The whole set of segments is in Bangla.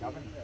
government.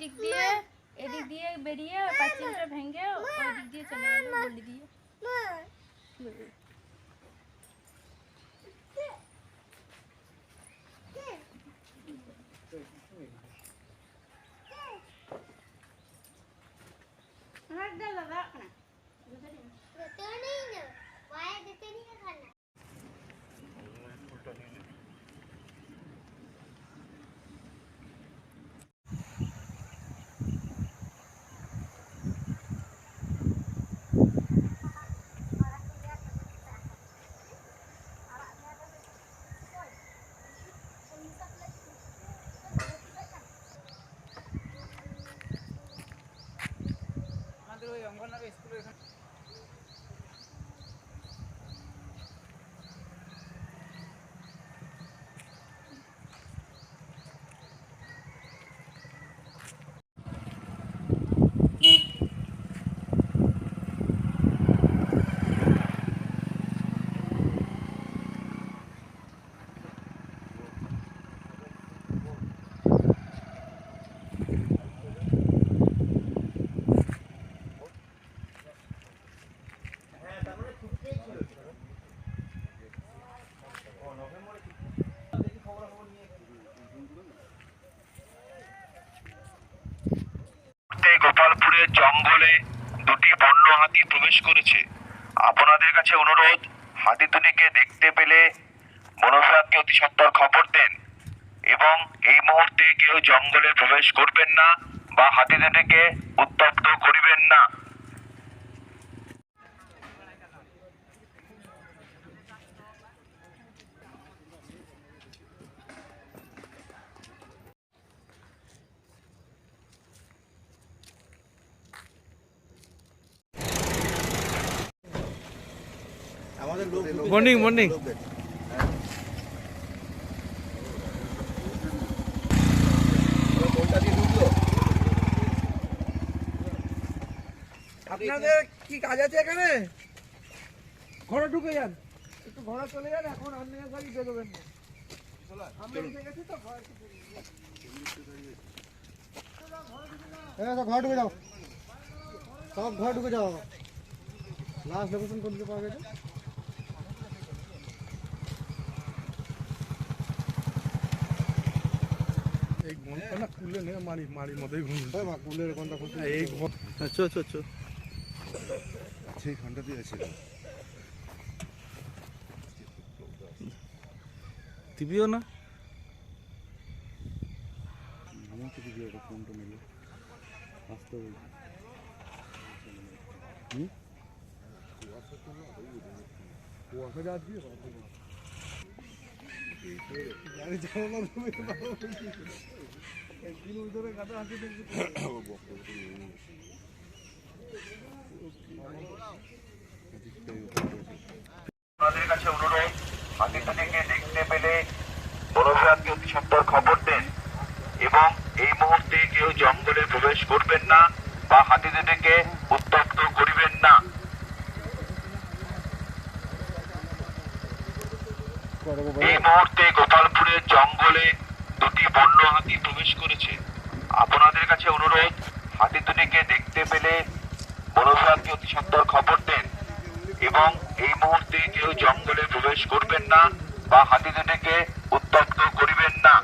দিক দিয়ে এদিক দিয়ে বেরিয়ে ওই পাঁচিলটা ভেঙে ওই দিক দিয়ে চলে গেল গলি দিয়ে গোপালপুরের জঙ্গলে দুটি বন্য হাতি প্রবেশ করেছে। আপনাদের কাছে অনুরোধ হাতি দুটিকে দেখতে পেলে বনবিভাগকে অতি সত্তর খবর দেন এবং এই মুহূর্তে কেউ জঙ্গলে প্রবেশ করবেন না বা হাতি দুটিকে উত্তপ্ত করিবেন না। মর্নিং মর্নিং আপনাদের কি কাজ আছে এখানে? ঘরে ঢুকে যান। একটু ঘরে চলে যান এখন আপনি গাড়ি বেরোবেন না। ঘর ঢুকে যাও। সব ঘর ঢুকে যাও। লাস্ট লোকেশন কোন পারবে পাওয়া ঘণ্টা কুলে নিয়ে মারি মারির মধ্যেই ঘুম কুলের কোনটা খুলতে এই ঘর আচ্ছা আচ্ছা আচ্ছা। সেই ঘণ্টা দিয়ে আছে। দিবিও না? আমার তো দিদি ওটা ফোনটা নিল। আসতে হবে কুয়াশা যা দিয়ে গাড়ি চালানো এবং এই মুহূর্তে কেউ জঙ্গলে প্রবেশ করবেন না বা হাতি দুটিকে উত্তপ্ত করিবেন না। এই মুহূর্তে গোপালপুরের জঙ্গলে দুটি বন্য হাতি প্রবেশ করেছে। আপনাদের কাছে অনুরোধ, হাতি দুটিকে দেখতে পেলে বনবিভাগকে অতি সুন্দর খবর দেন এবং এই মুহূর্তে কেউ জঙ্গলে প্রবেশ করবেন না বা হাতি দুটিকে উত্তপ্ত করিবেন না।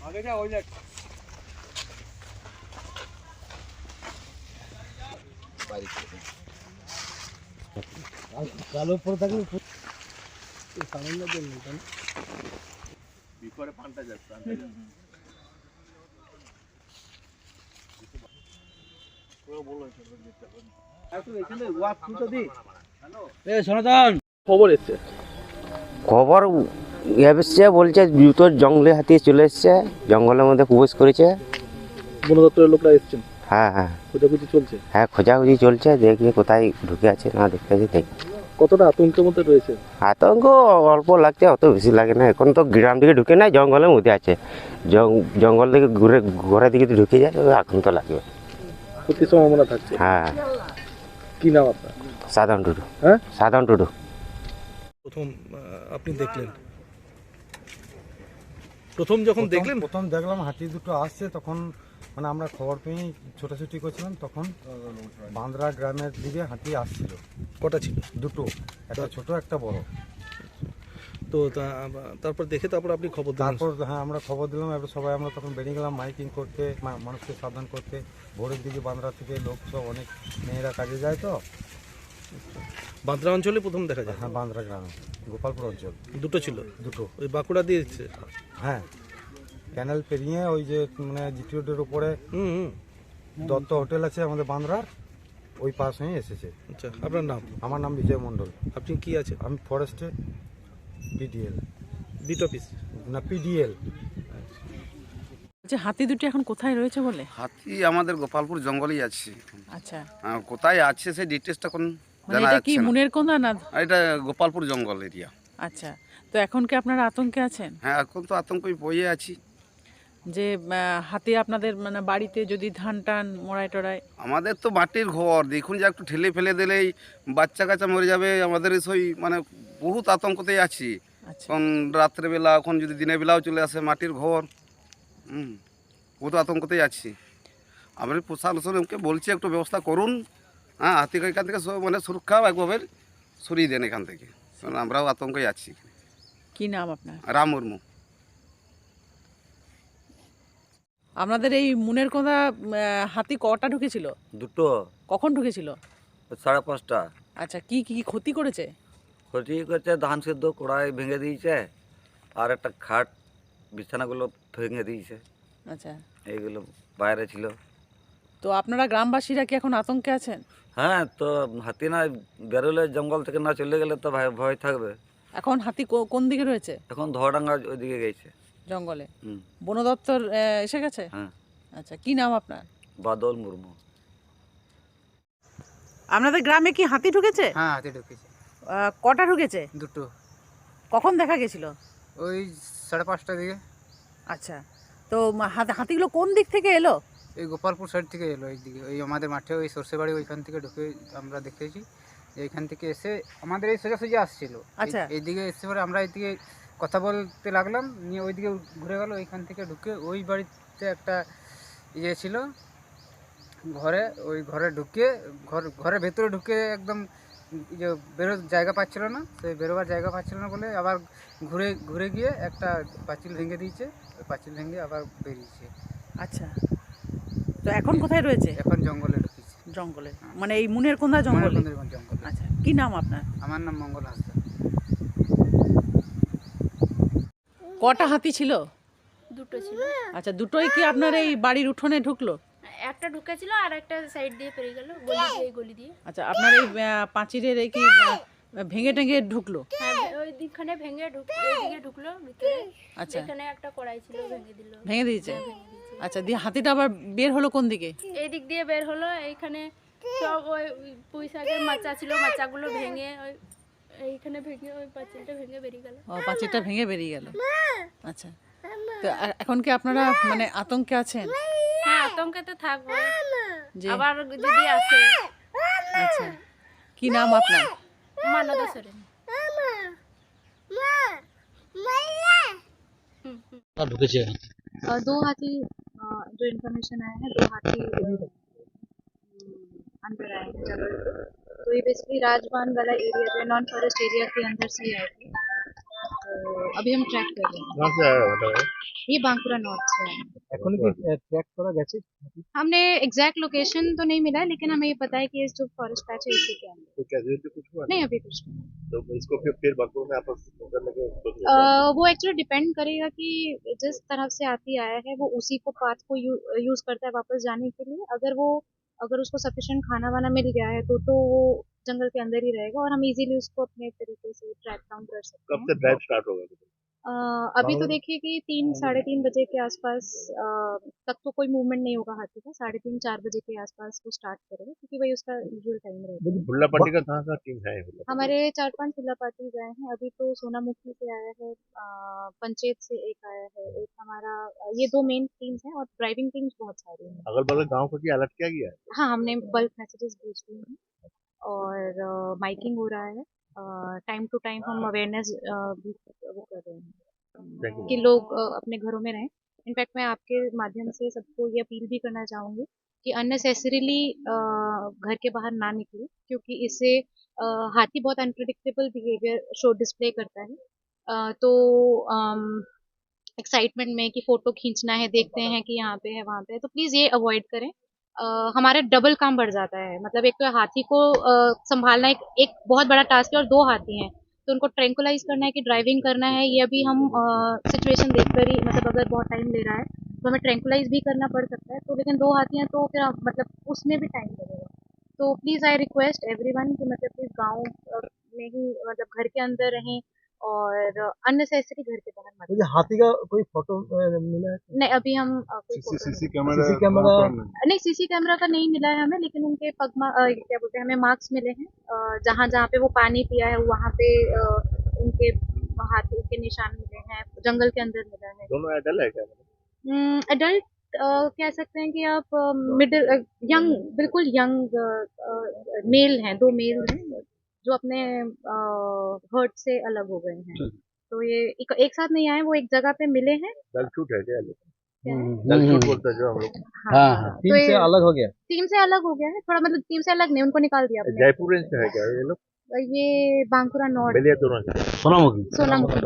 আগে যা ওই দেখ কালো পরে থাকলে সামান্য খবর এসছে। খবর এসছে বলছে দ্রুত জঙ্গলে হাতি চলে এসছে জঙ্গলের মধ্যে প্রবেশ করেছে। বন দপ্তরের লোকরা এসছেন। হ্যাঁ হ্যাঁ। খোঁজাখুঁজি চলছে? হ্যাঁ খোঁজাখুঁজি চলছে দেখি কোথায় ঢুকে আছে না দেখতে আছে দেখি। কতটা আতঙ্কের মধ্যে রয়েছে? আতঙ্ক অল্প লাগছে অত বেশি লাগে না। এখন তো গ্রাম দিকে ঢুকে নাই জঙ্গলের মধ্যে আছে। জং- জঙ্গল থেকে ঘুরে ঘরের দিকে যদি ঢুকে যায় তবে এখন তো লাগবে। ক্ষতির সম্ভাবনা থাকছে। হ্যাঁ। কি নাম আপনার? সাধারণ টুডু। হ্যাঁ? সাধারণ টুডু। প্রথম আপনি দেখলেন? প্রথম যখন দেখলেন? প্রথম দেখলাম হাতি দুটো আসছে তখন মানে আমরা খবর পেয়ে ছোটাছুটি করছিলাম তখন বান্দ্রা গ্রামের দিকে হাতি আসছিল। কটা ছিল? দুটো একটা ছোট একটা বড়। তো তারপর দেখে তারপর আপনি খবর দিলেন? তারপর হ্যাঁ আমরা খবর দিলাম এবার সবাই আমরা তখন বেরিয়ে গেলাম মাইকিং করতে মানুষকে সাবধান করতে। ভোরের দিকে বান্দ্রা থেকে লোক সব অনেক মেয়েরা কাজে যায় তো। বাঁদরা অঞ্চলে প্রথম দেখা যায়? হ্যাঁ বান্দ্রা গ্রামে গোপালপুর অঞ্চল। দুটো ছিল? দুটো। ওই বাঁকুড়া দিয়েছে? হ্যাঁ। ক্যানেল পেরিয়ে ওই যে মানে জিটি রোডের উপরে হুম হুম। দত্ত হোটেল আছে আমাদের বান্দ্রার ওই পাশ হয়ে এসেছে। আচ্ছা আপনার নাম? আমার নাম বিজয় মণ্ডল। আপনি কি আছে আমি ফরেস্টে পিডিএল বিট অফিস? না পিডিএল যে হাতি দুটি এখন কোথায় রয়েছে বলে? হাতি আমাদের গোপালপুর জঙ্গলেই আছে। আচ্ছা। কোথায় আছে সেই ডিটেলসটা কোন মানে জানা এটা কি মুনের কোনা না এটা গোপালপুর জঙ্গল এরিয়া আচ্ছা। তো এখন কি আপনারা আতঙ্কে আছেন? হ্যাঁ এখন তো আতঙ্কই বইয়ে আছি। যে হাতে আপনাদের মানে বাড়িতে যদি ধান টান মড়াই টড়াই আমাদের তো মাটির ঘর। দেখুন যে একটু ঠেলে ফেলে দিলেই বাচ্চা কাচ্চা মরে যাবে। আমাদের সেই মানে বহুত আতঙ্কতেই আছি। আচ্ছা। এখন রাত্রেবেলা এখন যদি দিনের বেলাও চলে আসে মাটির ঘর হুম বহুত আতঙ্কতেই আছি। আমরা প্রশাসনকে বলছি একটু ব্যবস্থা করুন। হ্যাঁ হাতি এখান থেকে মানে সুরক্ষা একভাবে সরিয়ে দেন এখান থেকে। কারণ আমরাও আতঙ্কে আছি। কি নাম আপনার? রাম মুর্মু। আপনাদের এই মুনের কোথা হাতি কটা ঢুকেছিল? দুটো। কখন ঢুকেছিল? সাড়ে পাঁচটা। আচ্ছা কি কি ক্ষতি করেছে? ক্ষতি করেছে ধান সেদ্ধ কড়াই ভেঙে দিয়েছে আর একটা খাট বিছানাগুলো ভেঙে দিয়েছে। আচ্ছা। এইগুলো বাইরে ছিল। তো আপনারা গ্রামবাসীরা কি এখন আতঙ্কে আছেন? হ্যাঁ তো হাতি না বেরোলে জঙ্গল থেকে না চলে গেলে তো ভয় থাকবে। এখন হাতি কোন দিকে রয়েছে? এখন ধোয়াডাঙ্গা ওইদিকে গেছে। জঙ্গলে। বন দপ্তর আহ, এসে গেছে? হ্যাঁ। আচ্ছা কি নাম আপনার? বাদল মুর্মু। আপনাদের গ্রামে কি হাতি ঢুকেছে? হ্যাঁ হাতে ঢুকেছে। আহ, কটা ঢুকেছে? দুটো। কখন দেখা গেছিল? ওই সাড়ে পাঁচটার দিকে। আচ্ছা তো মা- হাতি- হাতিগুলো কোন দিক থেকে এলো? এই গোপালপুর সাইড থেকে এলো এইদিকে। ওই আমাদের মাঠে ওই সর্ষে বাড়ি ওইখান থেকে ঢুকে আমরা দেখেছি। যে এইখান থেকে এসে আমাদের এই সোজাসুজি আসছিল। এই- আচ্ছা। এইদিকে এসে পরে আমরা এইদিকে কথা বলতে লাগলাম নিয়ে ওইদিকে ঘুরে গেল ওইখান থেকে ঢুকে ওই বাড়িতে একটা ইয়ে ছিল ঘরে ওই ঘরে ঢুকে ঘর ঘরের ভেতরে ঢুকে একদম ইয়ে বেরোর জায়গা পাচ্ছিল না সেই বেরোবার জায়গা পাচ্ছিল না বলে আবার ঘুরে ঘুরে গিয়ে একটা পাঁচিল ভেঙে দিয়েছে ওই পাঁচিল ভেঙে আবার বেরিয়েছে। আচ্ছা। তো এখন কোথায় রয়েছে? এখন জঙ্গলে ঢুকেছে। জঙ্গলে। মানে এই মুনের কোন্দা জঙ্গলে? জঙ্গলে। আচ্ছা কি নাম আপনার? আমার নাম মঙ্গল হাসদা। কটা হাতি ছিল? দুটো ছিল। আচ্ছা দুটোই কি আপনার এই বাড়ির উঠোনে ঢুকলো? একটা ঢুকেছিল আর একটা সাইড দিয়ে পেরিয়ে গেল গলি দিয়ে গলি দিয়ে। আচ্ছা আপনার এই আহ, পাঁচিলের এই কি ভেঙে টেঙে ঢুকলো? হ্যাঁ ওই দিকখানে ভেঙে ঢুক এইদিকে ঢুকলো ভিতরে। আচ্ছা। এখানে একটা কড়াই ছিল ভেঙে দিল। ভেঙে দিয়েছে? আচ্ছা দিয়ে হাতিটা আবার বের হলো কোন দিকে? এই দিক দিয়ে বের হলো এইখানে সব ওই পুঁই শাকের মাচা ছিল মাচাগুলো ভেঙে ওই এইখানে ভেঙে ওই পাঁচিলটা ভেঙে বেরিয়ে গেল ও পাঁচিলটা ভেঙে বেরিয়ে গেল আচ্ছা তো এ- এখন কি আপনারা মানে আতঙ্কে আছেন হ্যাঁ আতঙ্কে তো থাকবো যে আবার যদি আসে আচ্ছা কি নাম আপনার মানদা সরেন ঢুকেছে और दो हाथी अ, जो इन्फॉर्मेशन आया है दो हाथी राजस्थान पर आए जबलपुर तो ये बेसिकली राजबान वाला एरिया जो नॉन फॉरेस्ट एरिया के अंदर से आए थे तो अभी हम ट्रैक कर रहे हैं। ये बांकुरा नॉर्थ से है ट्रैक करा गया हमने एग्जैक्ट लोकेशन तो नहीं मिला लेकिन हमें ये पता है कि ये जो फॉरेस्ट पैच है इसी के अंदर। तो कुछ हुआ नहीं। अभी कुछ नहीं। तो इसको फिर फिर बांकुरा में आपस करने के वो एक्चुअली डिपेंड करेगा कि जिस तरफ़ से आती आया है वो उसी को पाथ को यूज़ करता है वापस जाने के लिए। अगर वो अगर उसको सफिशेंट खाना वाना मिल गया है तो तो वो जंगल के अंदर ही रहेगा और हम इजीली उसको अपने तरीके से ट्रैक डाउन कर सकते हैं। से ड्राइव स्टार्ट होगा? अ, अभी तो देखिए कि तीन साढ़े तीन बजे के आसपास अ, तक तो कोई मूवमेंट नहीं होगा हाथी का। साढ़े तीन चार बजे के आसपास वो स्टार्ट करेगा क्योंकि भाई उसका यूजुअल टाइम रहेगा भुल्ला पार्टी का कहाँ का टीम है हमारे चार पाँच जिला पार्टी गए हैं। अभी तो सोनामुखी से आया है अ, पंचेत से एक आया है एक हमारा ये दो मेन टीम्स हैं और ड्राइविंग टीम्स बहुत सारी हैं। अगल बगल गाँव को अलर्ट किया गया है? हाँ हमने बल्क मैसेजेस भेज दिए हैं। और माइकिंग हो रहा है। टाइम टू टाइम हम अवेयरनेस भी वो कर रहे हैं। कि लोग अपने घरों में रहें। इनफैक्ट मैं आपके माध्यम से सबको ये अपील भी करना चाहूँगी कि अननेसेसरीली घर के बाहर ना निकले क्योंकि इससे हाथी बहुत अनप्रडिक्टेबल बिहेवियर शो डिस्प्ले करता है। तो एक्साइटमेंट में कि फ़ोटो खींचना है देखते हैं कि यहाँ पे है वहाँ पे है तो प्लीज़ ये अवॉइड करें। हमारे डबल काम बढ़ जाता है। मतलब एक तो हाथी को संभालना एक, एक बहुत बड़ा टास्क है और दो हाथी हैं। तो उनको ट्रैंकुलाइज करना है कि ड्राइविंग करना है। ये अभी हम सिचुएशन देखकर ही मतलब अगर बहुत टाइम ले रहा है तो हमें ट्रैंकुलाइज भी करना पड़ सकता है। तो लेकिन दो हाथी हैं तो फिर मतलब उसमें भी टाइम लगेगा। तो please I request every one कि मतलब प्लीज़ गाँव में ही मतलब घर के अंदर रहें और अननेसेसरी घर के मुझे हाथी का कोई फ़ोटो मिला है? नहीं अभी हम सीसी कैमरा नहीं सीसी कैमरा का नहीं मिला है हमें लेकिन उनके पगमा क्या बोलते हैं हमें मार्क्स मिले हैं। जहाँ जहाँ पे वो पानी पिया है वहाँ पे उनके हाथी के निशान मिले हैं जंगल के अंदर मिला है। दोनों एडल है क्या? एडल्ट कह सकते हैं कि आप मिडिल यंग बिल्कुल यंग मेल हैं दो मेल हैं जो अपने हर्ट से अलग हो गए हैं। तो ये एक, एक साथ नहीं आए वो एक जगह पे मिले हैं। दलछूट है क्या? क्या? दलछूट बोलते हैं जो हम लोग। हाँ टीम से अलग हो गया। टीम से अलग हो गया है थोड़ा मतलब टीम से अलग नहीं उनको निकाल दिया जयपुर से है क्या ये लोग? ये बांकुरा नॉर्थ। सोनामुखी। सोनामुखी